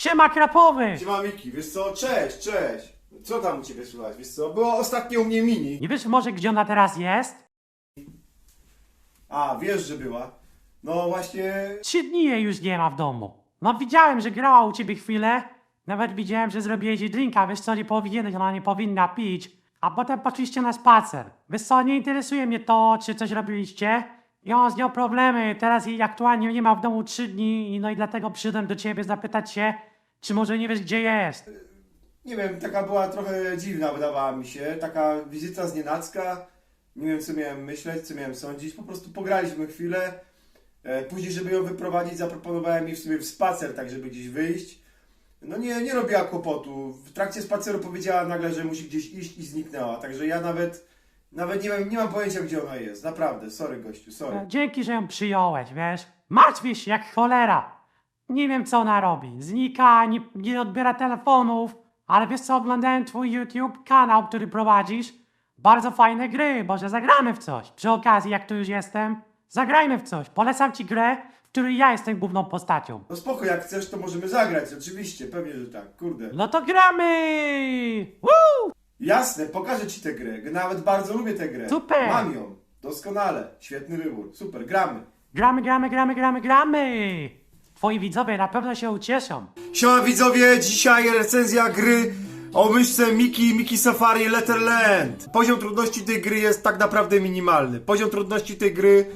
Siema krapowy! Siema Miki, wiesz co? Cześć, cześć. Co tam u ciebie słychać, wiesz co? Było ostatnio u mnie mini. Nie wiesz może gdzie ona teraz jest? A, wiesz, że była. No właśnie... Trzy dni jej już nie ma w domu. No widziałem, że grała u ciebie chwilę. Nawet widziałem, że zrobiłeś jej drinka, wiesz co, nie powinieneś, ona nie powinna pić. A potem poszliście na spacer. Wiesz co, nie interesuje mnie to, czy coś robiliście. Ja mam z nią problemy, teraz jej aktualnie nie ma w domu trzy dni, i no i dlatego przyszedłem do ciebie zapytać się, czy może nie wiesz gdzie jest. Nie wiem, taka była trochę dziwna, wydawała mi się. Taka wizyta z nienacka. Nie wiem, co miałem myśleć, co miałem sądzić. Po prostu pograliśmy chwilę. E, Później, żeby ją wyprowadzić, zaproponowałem jej w sobie w spacer, tak żeby gdzieś wyjść. No nie, nie robiła kłopotu. W trakcie spaceru powiedziała nagle, że musi gdzieś iść i zniknęła. Także ja nawet, nawet nie, wiem, nie mam pojęcia, gdzie ona jest. Naprawdę, sorry gościu, sorry. Dzięki, że ją przyjąłeś, wiesz. Martwię się jak cholera. Nie wiem, co ona robi. Znika, nie, nie odbiera telefonów. Ale wiesz co, oglądałem twój YouTube, kanał, który prowadzisz. Bardzo fajne gry, może zagramy w coś. Przy okazji, jak tu już jestem, zagrajmy w coś. Polecam ci grę, w której ja jestem główną postacią. No spoko, jak chcesz, to możemy zagrać, oczywiście, pewnie, że tak, kurde. No to gramy! Woo! Jasne, pokażę ci tę grę. Nawet bardzo lubię tę grę. Super. Mam ją. Doskonale. Świetny wybór. Super, gramy. Gramy, gramy, gramy, gramy, gramy! Twoi widzowie na pewno się ucieszą. Siema widzowie, dzisiaj recenzja gry o myszce Miki Miki Safari Letterland. Poziom trudności tej gry jest tak naprawdę minimalny. Poziom trudności tej gry...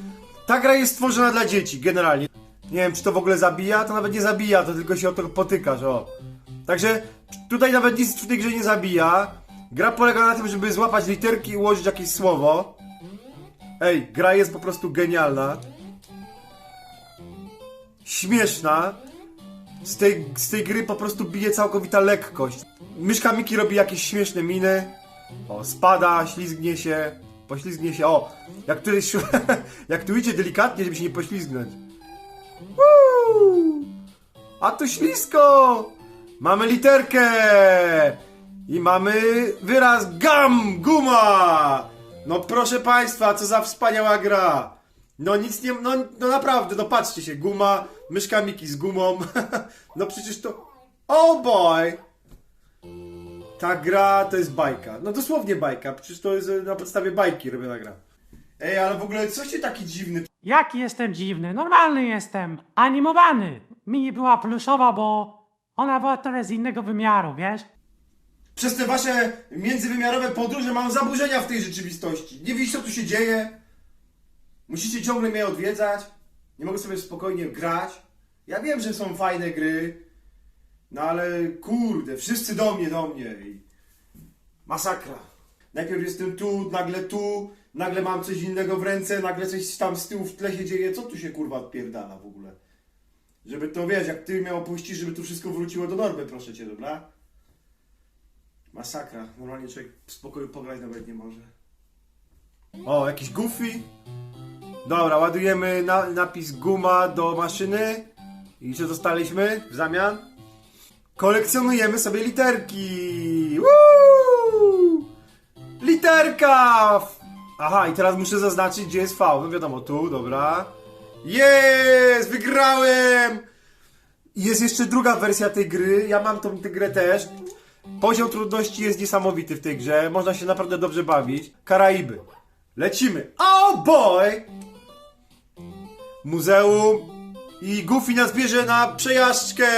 Ta gra jest stworzona dla dzieci, generalnie. Nie wiem, czy to w ogóle zabija, to nawet nie zabija, to tylko się o to potykasz, o. Także tutaj nawet nic w tej grze nie zabija. Gra polega na tym, żeby złapać literki i ułożyć jakieś słowo. Ej, gra jest po prostu genialna. Śmieszna. Z tej, z tej gry po prostu bije całkowita lekkość. Myszka Miki robi jakieś śmieszne miny. O, spada, ślizgnie się, poślizgnie się. O, jak tu, jest, jak tu idzie delikatnie, żeby się nie poślizgnąć. Woo! A tu ślisko! Mamy literkę! I mamy wyraz GAM! Guma! No proszę Państwa, co za wspaniała gra! No nic nie... No, no naprawdę, no patrzcie się, guma, myszka Miki z gumą. no przecież to... Oh boy! Ta gra to jest bajka. No dosłownie bajka, przecież to jest e, na podstawie bajki robiona gra. Ej, ale w ogóle coś ty taki dziwny? Jaki jestem dziwny, normalny jestem, animowany. Mi była pluszowa, bo ona była trochę z innego wymiaru, wiesz? Przez te wasze międzywymiarowe podróże mam zaburzenia w tej rzeczywistości. Nie widzisz, co tu się dzieje? Musicie ciągle mnie odwiedzać. Nie mogę sobie spokojnie grać. Ja wiem, że są fajne gry. No ale kurde, wszyscy do mnie, do mnie. I masakra. Najpierw jestem tu, nagle tu, nagle mam coś innego w ręce, nagle coś tam z tyłu w tle się dzieje. Co tu się kurwa odpierdala w ogóle? Żeby to wiesz, jak ty mnie opuścisz, żeby tu wszystko wróciło do normy, proszę cię, dobra? Masakra. Normalnie człowiek w spokoju pograć nawet nie może. O, jakiś goofy. Dobra, ładujemy na, napis guma do maszyny. I co dostaliśmy w zamian? Kolekcjonujemy sobie literki. Woo! Literka! Aha, i teraz muszę zaznaczyć, gdzie jest V. No wiadomo, tu, dobra. Jest! Wygrałem! Jest jeszcze druga wersja tej gry. Ja mam tą tę grę też. Poziom trudności jest niesamowity w tej grze. Można się naprawdę dobrze bawić. Karaiby. Lecimy. Oh boy! Muzeum. I Goofy nas bierze na przejażdżkę.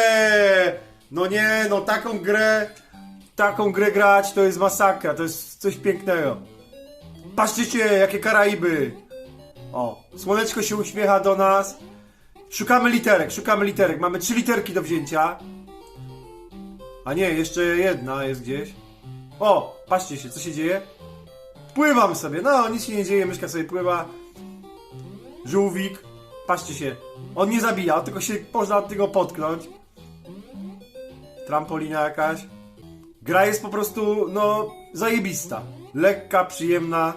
No nie, no taką grę, taką grę grać to jest masakra. To jest coś pięknego. Patrzcie, jakie Karaiby. O, słoneczko się uśmiecha do nas. Szukamy literek, szukamy literek. Mamy trzy literki do wzięcia. A nie, jeszcze jedna jest gdzieś. O, patrzcie się, co się dzieje? Pływam sobie, no nic się nie dzieje, myszka sobie pływa. Żółwik, patrzcie się, on nie zabija, tylko się można od tego potknąć. Trampolina jakaś. Gra jest po prostu, no, zajebista. Lekka, przyjemna.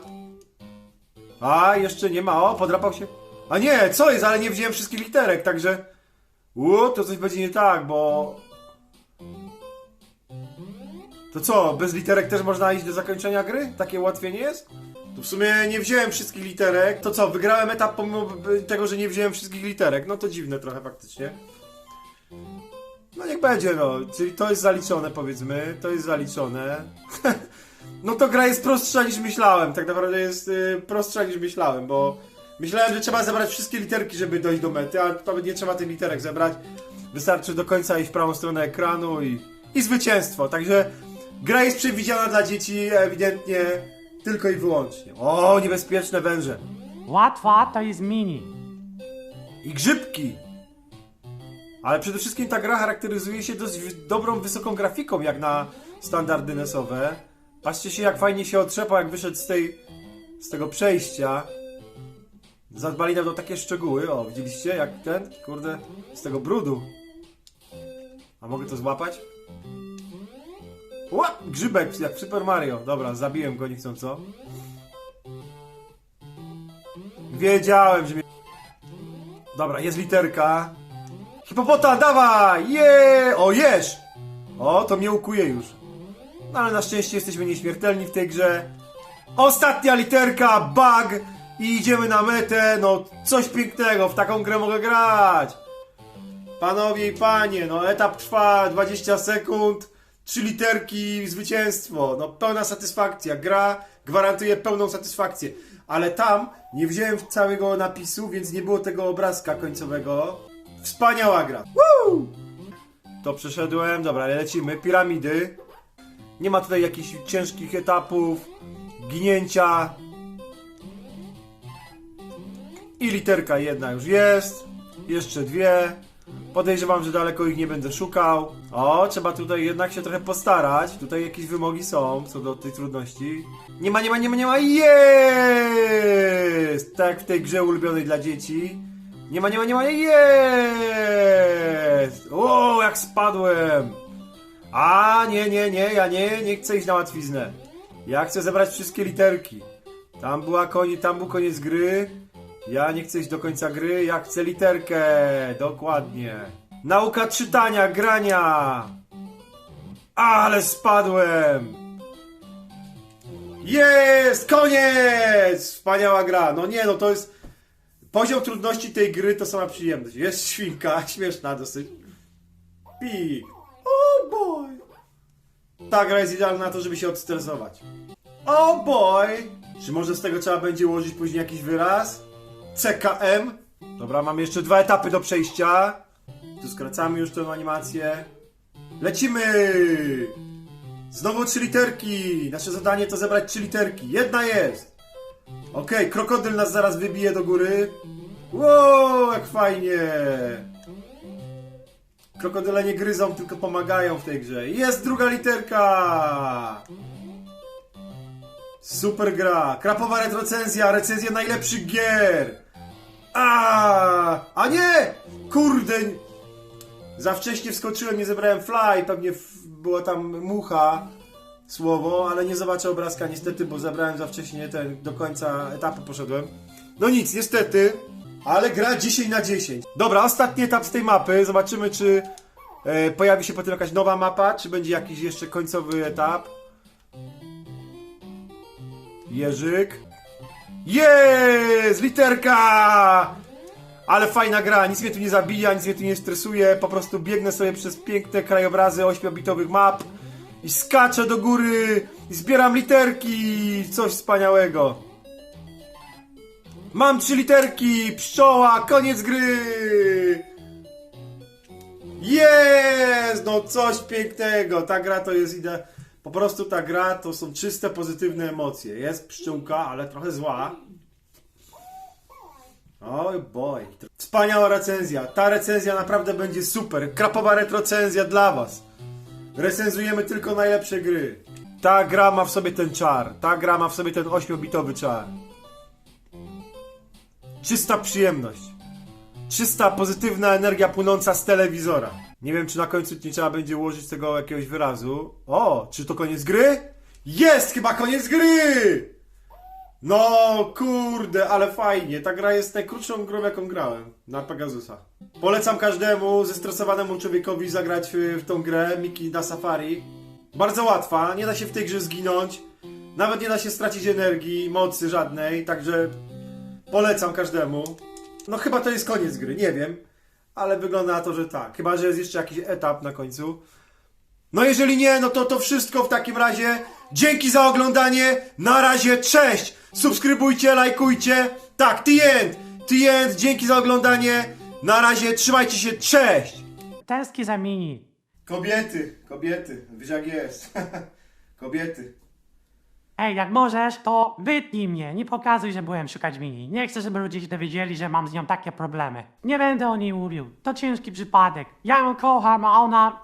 A, jeszcze nie ma, o, podrapał się. A nie, co jest, ale nie wziąłem wszystkich literek, także... U, to coś będzie nie tak, bo... To co, bez literek też można iść do zakończenia gry? Takie ułatwienie jest? W sumie nie wziąłem wszystkich literek. To co, wygrałem etap pomimo tego, że nie wziąłem wszystkich literek. No to dziwne trochę faktycznie. No niech będzie, no. Czyli to jest zaliczone, powiedzmy. To jest zaliczone. no to gra jest prostsza niż myślałem. Tak naprawdę jest y, prostsza niż myślałem, bo myślałem, że trzeba zebrać wszystkie literki, żeby dojść do mety, a nawet nie trzeba tych literek zebrać. Wystarczy do końca iść w prawą stronę ekranu i, i zwycięstwo. Także gra jest przewidziana dla dzieci ewidentnie tylko i wyłącznie. O, niebezpieczne węże. Łatwa to jest mini. I grzybki. Ale przede wszystkim ta gra charakteryzuje się dość dobrą, wysoką grafiką, jak na standardy NES-owe. Patrzcie się, jak fajnie się otrzepał, jak wyszedł z tej, z tego przejścia. Zadbali nam o takie szczegóły. O, widzieliście, jak ten, kurde, z tego brudu. A mogę to złapać? Łap! Grzybek, jak w Super Mario. Dobra, zabiłem go niechcąco. Wiedziałem, że mnie... Dobra, jest literka. Hipopota, dawaj! Je! O, jesz! O, to mnie ukuje już. No ale na szczęście jesteśmy nieśmiertelni w tej grze. Ostatnia literka, bug! I idziemy na metę. No, coś pięknego, w taką grę mogę grać. Panowie i panie, no etap trwa 20 sekund. Trzy literki, zwycięstwo. No pełna satysfakcja. Gra gwarantuje pełną satysfakcję. Ale tam nie wziąłem całego napisu, więc nie było tego obrazka końcowego. Wspaniała gra. Woo! To przeszedłem. Dobra, lecimy. Piramidy. Nie ma tutaj jakichś ciężkich etapów. Ginięcia. I literka jedna już jest. Jeszcze dwie. Podejrzewam, że daleko ich nie będę szukał. O, trzeba tutaj jednak się trochę postarać. Tutaj jakieś wymogi są co do tej trudności. Nie ma, nie ma, nie ma, nie ma. Jest! Tak w tej grze ulubionej dla dzieci. Nie ma, nie ma, nie ma. Jest! O, jak spadłem! A, nie, nie, nie, ja nie, nie chcę iść na łatwiznę. Ja chcę zebrać wszystkie literki. Tam była koniec, tam był koniec gry. Ja nie chcę iść do końca gry, ja chcę literkę. Dokładnie. Nauka czytania, grania. Ale spadłem. Jest! Koniec! Wspaniała gra. No nie, no to jest... Poziom trudności tej gry to sama przyjemność. Jest świnka, śmieszna dosyć. Pik. Oh boy. Ta gra jest idealna na to, żeby się odstresować. Oh boy! Czy może z tego trzeba będzie ułożyć później jakiś wyraz? CKM. Dobra, mamy jeszcze dwa etapy do przejścia. Tu skracamy już tę animację. Lecimy! Znowu trzy literki. Nasze zadanie to zebrać trzy literki. Jedna jest. Okej, krokodyl nas zaraz wybije do góry. Wow, jak fajnie! Krokodyle nie gryzą, tylko pomagają w tej grze. Jest druga literka! Super gra! Krapowa recenzja, recenzja najlepszych gier! A, a nie! Kurde! Za wcześnie wskoczyłem, nie zebrałem fly, pewnie była tam mucha słowo, ale nie zobaczę obrazka niestety, bo zabrałem za wcześnie ten, do końca etapu poszedłem. No nic, niestety, ale gra 10 na 10. Dobra, ostatni etap z tej mapy, zobaczymy czy e, pojawi się potem jakaś nowa mapa, czy będzie jakiś jeszcze końcowy etap. Jerzyk. Jest! Literka! Ale fajna gra, nic mnie tu nie zabija, nic mnie tu nie stresuje, po prostu biegnę sobie przez piękne krajobrazy 8-bitowych map i skaczę do góry i zbieram literki, coś wspaniałego. Mam trzy literki, pszczoła, koniec gry! Jest! No coś pięknego, ta gra to jest ide... Po prostu ta gra to są czyste, pozytywne emocje. Jest pszczółka, ale trochę zła. Oj boy. Wspaniała recenzja. Ta recenzja naprawdę będzie super. Krapowa retrocenzja dla was. Recenzujemy tylko najlepsze gry. Ta gra ma w sobie ten czar. Ta gra ma w sobie ten 8-bitowy czar. Czysta przyjemność. Czysta, pozytywna energia płynąca z telewizora. Nie wiem, czy na końcu nie trzeba będzie ułożyć tego jakiegoś wyrazu. O, czy to koniec gry? Jest chyba koniec gry! No kurde, ale fajnie. Ta gra jest najkrótszą grą, jaką grałem na Pegasusa. Polecam każdemu zestresowanemu człowiekowi zagrać w, tą grę Miki na Safari. Bardzo łatwa, nie da się w tej grze zginąć. Nawet nie da się stracić energii, mocy żadnej, także polecam każdemu. No chyba to jest koniec gry, nie wiem. Ale wygląda na to, że tak. Chyba, że jest jeszcze jakiś etap na końcu. No jeżeli nie, no to to wszystko w takim razie. Dzięki za oglądanie. Na razie, cześć! Subskrybujcie, lajkujcie. Tak, the end! The end, dzięki za oglądanie. Na razie, trzymajcie się, cześć! Tęski za mini. Kobiety, kobiety, wiesz jak jest. kobiety. Ej, jak możesz, to wytnij mnie. Nie pokazuj, że byłem szukać mini. Nie chcę, żeby ludzie się dowiedzieli, że mam z nią takie problemy. Nie będę o niej mówił. To ciężki przypadek. Ja ją kocham, a ona...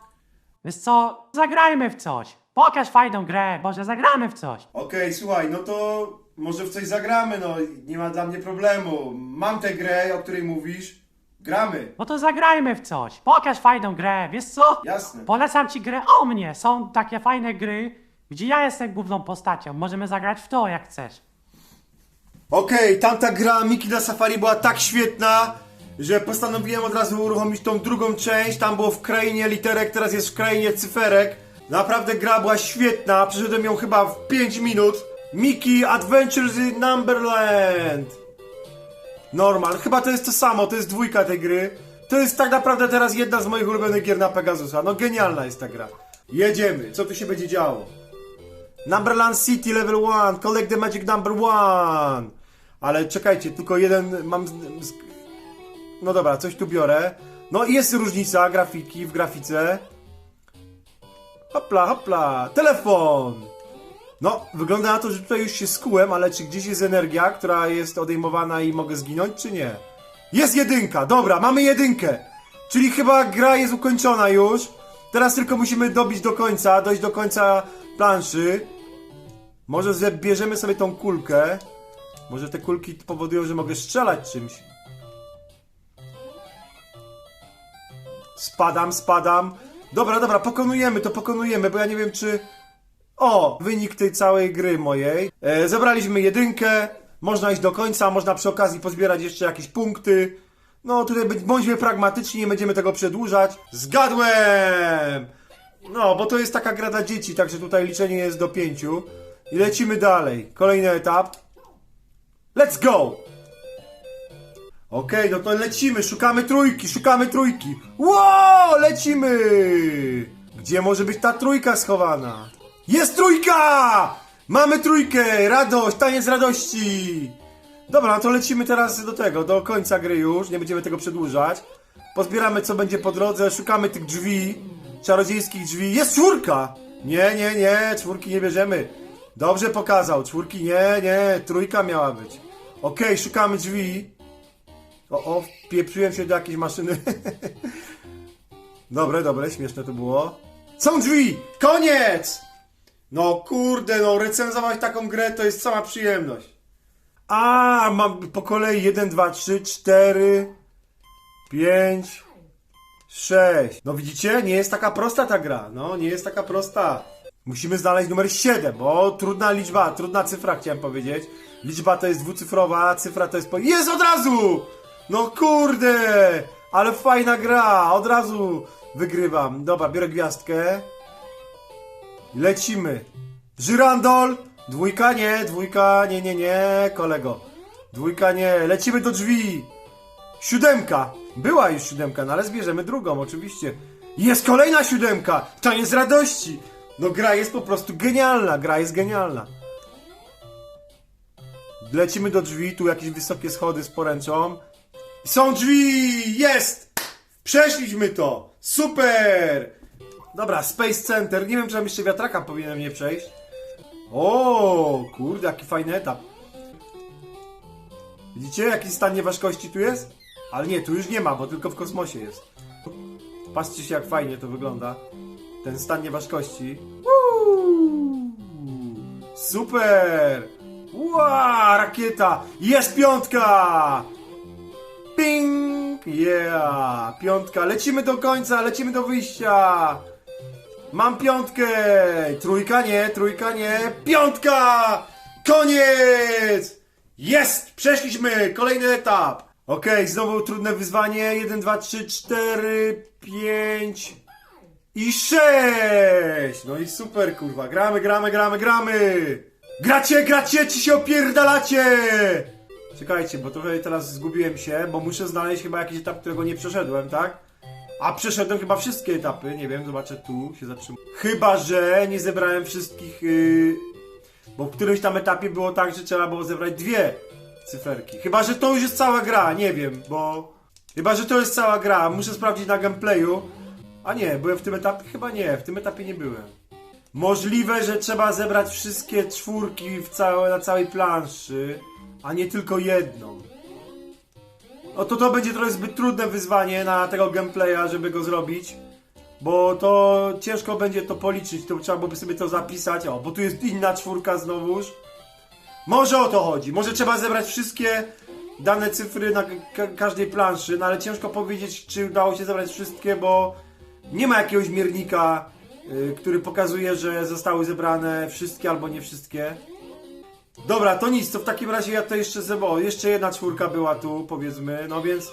Wiesz co? Zagrajmy w coś. Pokaż fajną grę. Boże, zagramy w coś. Okej, słuchaj, no to może w coś zagramy, no nie ma dla mnie problemu. Mam tę grę, o której mówisz. Gramy. No to zagrajmy w coś. Pokaż fajną grę. Wiesz co? Jasne. Polecam ci grę o mnie. Są takie fajne gry, gdzie ja jestem główną postacią. Możemy zagrać w to, jak chcesz. Okej, tamta gra Miki na Safari była tak świetna, że postanowiłem od razu uruchomić tą drugą część. Tam było w krainie literek, teraz jest w krainie cyferek. Naprawdę gra była świetna, przeszedłem ją chyba w 5 minut. Miki Adventures in Numberland. Normal, chyba to jest to samo, to jest dwójka tej gry. To jest tak naprawdę teraz jedna z moich ulubionych gier na Pegasusa. No genialna jest ta gra. Jedziemy, co tu się będzie działo? Numberland City Level 1, Collect the Magic Number 1. Ale czekajcie, tylko jeden mam. No dobra, coś tu biorę. No i jest różnica grafiki w grafice. Hopla, hopla, telefon! No, wygląda na to, że tutaj już się skułem, ale czy gdzieś jest energia, która jest odejmowana i mogę zginąć, czy nie? Jest jedynka, dobra, mamy jedynkę! Czyli chyba gra jest ukończona już. Teraz tylko musimy dobić do końca, dojść do końca planszy. Może zabierzemy sobie tą kulkę. Może te kulki powodują, że mogę strzelać czymś. Spadam, spadam. Dobra, dobra, pokonujemy to, pokonujemy, bo ja nie wiem czy... O, wynik tej całej gry mojej. E, zebraliśmy jedynkę, można iść do końca, można przy okazji pozbierać jeszcze jakieś punkty. No, tutaj bądźmy pragmatyczni, nie będziemy tego przedłużać. Zgadłem! No, bo to jest taka gra dla dzieci, także tutaj liczenie jest do pięciu. I lecimy dalej. Kolejny etap. Let's go! Okej, no to lecimy, szukamy trójki, szukamy trójki. Wow, lecimy! Gdzie może być ta trójka schowana? Jest trójka! Mamy trójkę! Radość, taniec radości! Dobra, no to lecimy teraz do tego, do końca gry już, nie będziemy tego przedłużać. Pozbieramy co będzie po drodze, szukamy tych drzwi, czarodziejskich drzwi. Jest czwórka! Nie, nie, nie, czwórki nie bierzemy. Dobrze pokazał, czwórki nie, nie, trójka miała być. Okej, szukamy drzwi. O, o, pieprzyłem się do jakiejś maszyny. dobre, dobre, śmieszne to było. Są drzwi! Koniec! No kurde, no recenzować taką grę to jest sama przyjemność. A, mam po kolei 1, 2, 3, 4, 5, 6. No widzicie, nie jest taka prosta ta gra. No, nie jest taka prosta. Musimy znaleźć numer 7, bo trudna liczba, trudna cyfra chciałem powiedzieć. Liczba to jest dwucyfrowa, cyfra to jest po... Jest od razu! No kurde! Ale fajna gra, od razu wygrywam. Dobra, biorę gwiazdkę. Lecimy. Żyrandol! Dwójka nie, dwójka nie, nie, nie, kolego. Dwójka nie, lecimy do drzwi. Siódemka. Była już siódemka, no ale zbierzemy drugą, oczywiście. Jest kolejna siódemka! Taniec radości! No gra jest po prostu genialna, gra jest genialna. Lecimy do drzwi, tu jakieś wysokie schody z poręczą. Są drzwi! Jest! Przeszliśmy to! Super! Dobra, Space Center. Nie wiem, czy tam jeszcze wiatraka powinienem nie przejść. O, kurde, jaki fajny etap. Widzicie, jaki stan nieważkości tu jest? Ale nie, tu już nie ma, bo tylko w kosmosie jest. Patrzcie się, jak fajnie to wygląda. Ten stan nieważkości. Uuu, super! Ła, rakieta! Jest piątka! Ping! Yeah! Piątka. Lecimy do końca, lecimy do wyjścia! Mam piątkę! Trójka nie, trójka nie, piątka! Koniec! Jest! Przeszliśmy! Kolejny etap! Okej, znowu trudne wyzwanie. 1, 2, 3, 4, 5 i 6! No i super, kurwa. Gramy, gramy, gramy, gramy! Gracie, gracie, ci się opierdalacie! Czekajcie, bo trochę teraz zgubiłem się, bo muszę znaleźć chyba jakiś etap, którego nie przeszedłem, tak? A przeszedłem chyba wszystkie etapy, nie wiem, zobaczę tu, się zatrzymuję. Chyba, że nie zebrałem wszystkich, yy... bo w którymś tam etapie było tak, że trzeba było zebrać dwie cyferki. Chyba, że to już jest cała gra, nie wiem, bo... Chyba, że to jest cała gra, muszę sprawdzić na gameplayu. A nie, byłem w tym etapie? Chyba nie, w tym etapie nie byłem. Możliwe, że trzeba zebrać wszystkie czwórki w całe, na całej planszy, a nie tylko jedną. No to to będzie trochę zbyt trudne wyzwanie na tego gameplaya, żeby go zrobić. Bo to ciężko będzie to policzyć, to trzeba byłoby sobie to zapisać. O, bo tu jest inna czwórka znowuż. Może o to chodzi. Może trzeba zebrać wszystkie dane cyfry na ka- każdej planszy, no ale ciężko powiedzieć, czy udało się zebrać wszystkie, bo nie ma jakiegoś miernika, y, który pokazuje, że zostały zebrane wszystkie albo nie wszystkie. Dobra, to nic, to w takim razie ja to jeszcze zebo. Jeszcze jedna czwórka była tu, powiedzmy, no więc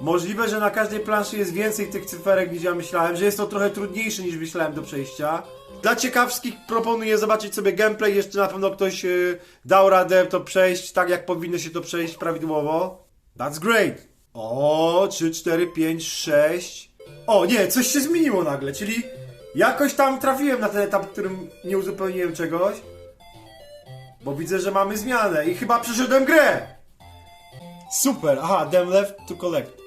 możliwe, że na każdej planszy jest więcej tych cyferek niż ja myślałem, że jest to trochę trudniejsze niż myślałem do przejścia. Dla ciekawskich proponuję zobaczyć sobie gameplay, jeszcze na pewno ktoś y, dał radę to przejść tak, jak powinno się to przejść prawidłowo. That's great! O, 3, 4, 5, 6. O, nie, coś się zmieniło nagle, czyli jakoś tam trafiłem na ten etap, w którym nie uzupełniłem czegoś. Bo widzę, że mamy zmianę i chyba przeszedłem grę! Super, aha, them left to collect.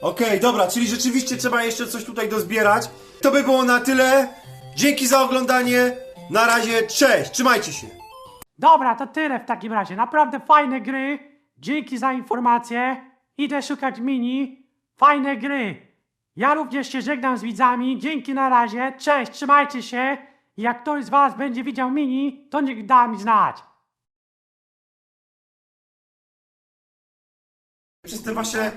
Okej, dobra, czyli rzeczywiście trzeba jeszcze coś tutaj dozbierać. To by było na tyle. Dzięki za oglądanie. Na razie, cześć, trzymajcie się. Dobra, to tyle w takim razie. Naprawdę fajne gry. Dzięki za informację. Idę szukać mini. Fajne gry. Ja również się żegnam z widzami. Dzięki na razie. Cześć, trzymajcie się. Jak ktoś z was będzie widział mini, to niech da mi znać. Przez te wasze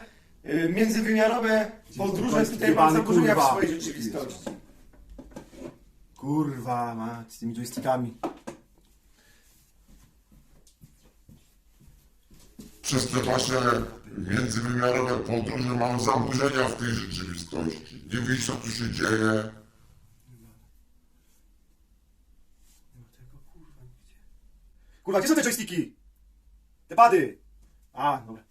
y, międzywymiarowe podróże tutaj mam zaburzenia w swojej rzeczywistości. Kurwa, mać z tymi joystickami. Przez te wasze międzywymiarowe podróże mam zaburzenia w tej rzeczywistości. Nie wiesz co tu się dzieje. Kurwa, gdzie są te joysticki? Te pady! A, dobra.